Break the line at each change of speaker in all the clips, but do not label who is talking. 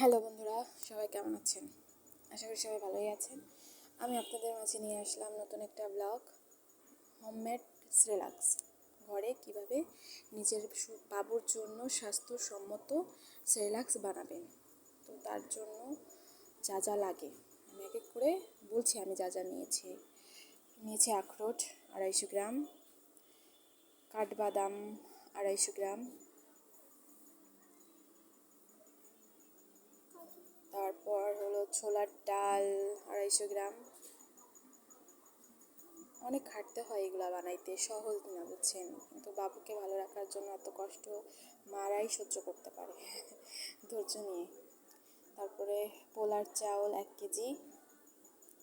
Hello বন্ধুরা, সবাই কেমন আছেন? আশা করি সবাই ভালোই আছেন। আমি আপনাদের মাঝে নিয়ে আসলাম নতুন একটা ব্লগ হোমমেড শ্রেলাক্স ঘরে কীভাবে নিজের বাবুর জন্য স্বাস্থ্যসম্মত শ্রেলাক্স বানাবেন, তো তার জন্য যা যা লাগে। আমি এক এক করে বলছি, আমি যা যা নিয়েছি। নিয়েছি আখরোট আড়াইশো গ্রাম, কাঠবাদাম আড়াইশো গ্রাম তারপর হলো ছোলার ডাল আড়াইশো গ্রাম। অনেক খাটতে হয় এগুলো বানাইতে, সহজ না বুঝছেন। কিন্তু বাবুকে ভালো রাখার জন্য এত কষ্ট মারাই সহ্য করতে পারে। ধৈর্য নিয়ে। তারপরে পোলার চাউল এক কেজি।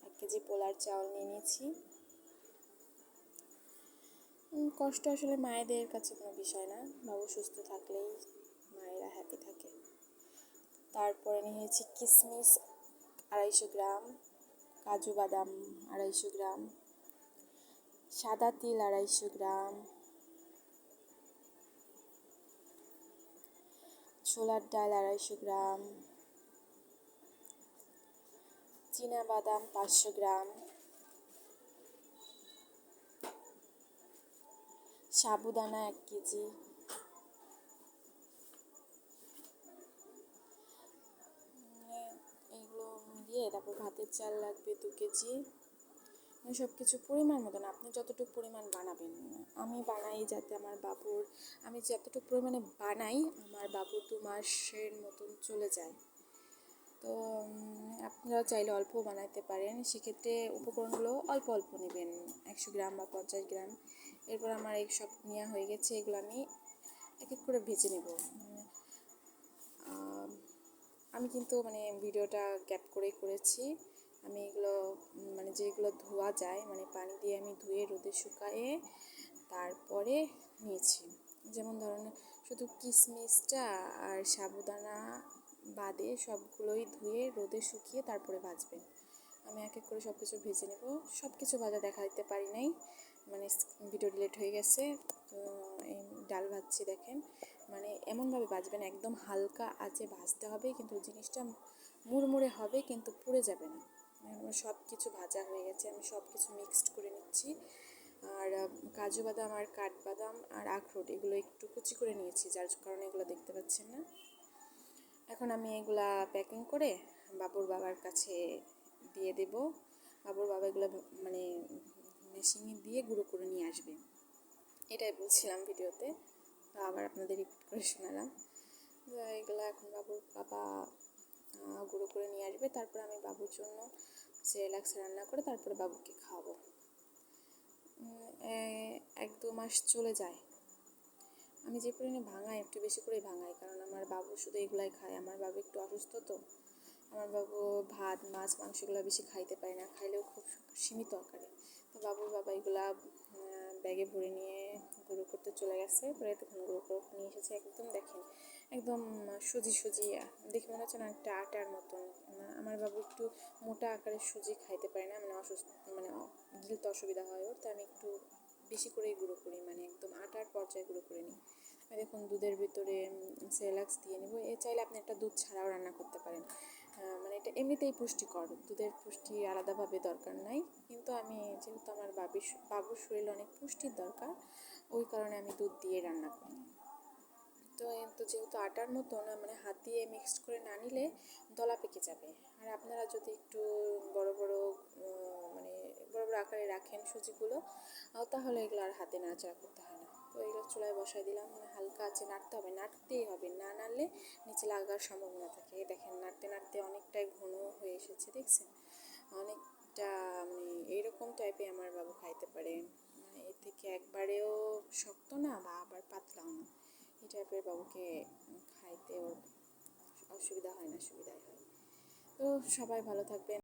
এক কেজি পোলার চাউল নিয়ে নিয়েছি। কষ্ট আসলে মায়েদের কাছে কোনো বিষয় না। বাবু সুস্থ থাকলেই মায়েরা হ্যাপি থাকে। তারপরে নিয়েছি কিশমিশ আড়াইশো গ্রাম, কাজু বাদাম আড়াইশো গ্রাম, সাদা তিল আড়াইশো গ্রাম, ছোলার ডাল আড়াইশো গ্রাম, চীনা বাদাম পাঁচশো গ্রাম, সাবুদানা এক কেজি মানে এইগুলো দিয়ে তারপর ভাতের চাল লাগবে দু কেজি। সব কিছু পরিমাণ মতন, আপনি যতটুকু পরিমাণ বানাবেন। আমি বানাই যাতে আমার বাবুর, আমি যতটুকু পরিমাণে বানাই, আমার বাবুর দু মাসের মতন চলে যায়। তো আপনারা চাইলে অল্প বানাতে পারেন। সেক্ষেত্রে উপকরণগুলো অল্প অল্প নেবেন। একশো গ্রাম বা পঞ্চাশ গ্রাম। এরপর আমার এই সব নেওয়া হয়ে গেছে, এগুলো আমি এক এক করে ভেজে নেব। আম, কিন্তু মানে ভিডিওটা গ্যাপ করেই করেছি। আমি এগুলো মানে যেগুলো ধোয়া যায় মানে পানি দিয়ে আমি ধুয়ে রোদে শুকায়ে তারপরে নিয়েছি। যেমন ধরুন শুধু কিশমিশটা আর সাবুদানা বাদে সবগুলোই ধুয়ে রোদে শুকিয়ে তারপরে ভাজবেন। আমি এক এক করে সব কিছু ভেজে নেব। সব কিছু ভাজা দেখা দিতে পারি নাই। মানে ভিডিও ডিলেট হয়ে গেছে। তো ডাল ভাজছি দেখেন। মানে এমনভাবে ভাজবেন, একদম হালকা আঁচে ভাজতে হবে, কিন্তু জিনিসটা মুড়মুড়ে হবে, কিন্তু পুড়ে যাবে না। আমার সব কিছু ভাজা হয়ে গেছে, আমি সব কিছু মিক্সড করে নিচ্ছি। আর কাজু বাদাম আর কাঠবাদাম আর আখরোট, এগুলো একটু কুচি করে নিয়েছি, যার কারণে এগুলো দেখতে পাচ্ছেন না। এখন আমি এগুলা প্যাকিং করে বাবুর বাবার কাছে দিয়ে দেব। বাবুর বাবা এগুলো মানে মেশিনে দিয়ে গুঁড়ো করে নিয়ে আসবে। এটাই বলছিলাম ভিডিওতে। আবার আপনাদের রিপিট করে শোনালাম। তো এগুলো এখন বাবুর বাবা গুঁড়ো করে নিয়ে আসবে। তারপর আমি বাবুর জন্য সেরেলাক্স রান্না করে তারপরে বাবুকে খাওয়াবো। এক দু মাস চলে যায়। আমি যে পরিমাণে ভাঙাই, একটু বেশি করেই ভাঙাই। কারণ আমার বাবু শুধু এগুলাই খায়। আমার বাবু একটু অসুস্থ তো। আমার বাবু ভাত, মাছ, মাংস এগুলো বেশি খাইতে পারে না। খাইলেও খুব সীমিত আকারে। তো বাবুর বাবা এগুলা ব্যাগে ভরে নিয়ে গুঁড়ো করতে চলে গেছে। পরে তখন গুঁড়ো করে নিয়ে এসেছে, একদম দেখেন, একদম সুজি সুজি দেখে মনে হচ্ছে না একটা আটার মতন। আমার বাবু একটু মোটা আকারের সুজি খাইতে পারে না মানে অসুস্থ মানে গিলতে অসুবিধা হয় ওর, তাই আমি একটু বেশি করেই গুঁড়ো করি মানে একদম আটার পর্যায়ে গুঁড়ো করে নিই। আর দেখুন, দুধের ভিতরে সেলাক্স দিয়ে নেব। এ, চাইলে আপনি একটা দুধ ছাড়াও রান্না করতে পারেন। মানে এটা এমনিতেই পুষ্টিকর, দুধের পুষ্টি আলাদাভাবে দরকার নাই। কিন্তু আমি, যেহেতু আমার বাবির বাবুর শরীরে অনেক পুষ্টির দরকার, ওই কারণে আমি দুধ দিয়ে রান্না করি। তো তো যেহেতু আটার মতো না মানে হাত দিয়ে মিক্সড করে না নিলে দলা পেকে যাবে। আর আপনারা যদি একটু বড় বড় মানে বড় বড় আকারে রাখেন সুজিগুলো তাহলে এগুলো আর হাতে নাড়াচাড়া করতে হয় না। তো এগুলো চুলায় বসাই দিলাম মানে হালকা আছে, নাড়তে হবে, নাড়তেই হবে, না নাড়লে নিচে লাগার সম্ভাবনা থাকে। দেখেন, নাড়তে নাড়তে অনেকটাই ঘন হয়ে এসেছে, দেখছেন? অনেকটা মানে এইরকম টাইপে আমার বাবু খাইতে পারে। মানে এর থেকে একবারেও শক্ত না, বা আবার পাতলাও না। এই টাইপের বাবুকে খাইতে ওর অসুবিধা হয় না, সুবিধাই হয়। তো সবাই ভালো থাকবেন।